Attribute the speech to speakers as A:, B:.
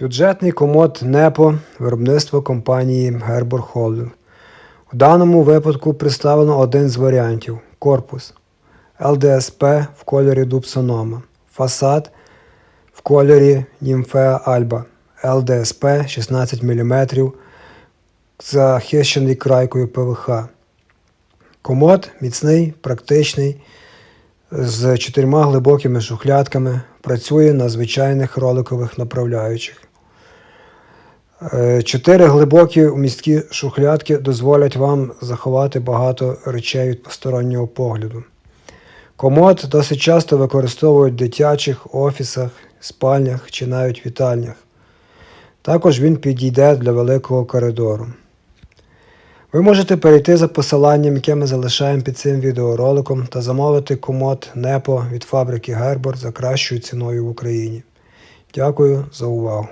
A: Бюджетний комод НЕПО виробництво компанії Гербор Холдинг. У даному випадку представлено один з варіантів корпус ЛДСП в кольорі Дубсонома, фасад в кольорі Німфеа Альба, ЛДСП 16 мм, захищений крайкою ПВХ. Комод міцний, практичний, з чотирма глибокими шухлядками, працює на звичайних роликових направляючих. Е, Чотири глибокі умісткі шухлядки дозволять вам заховати багато речей від постороннього погляду. Комод досить часто використовують в дитячих офісах, спальнях чи навіть вітальнях. Також він підійде для великого коридору. Ви можете перейти за посиланням, яке ми залишаємо під цим відеороликом, та замовити комод НЕПО від фабрики Гербор за кращою ціною в Україні. Дякую за увагу!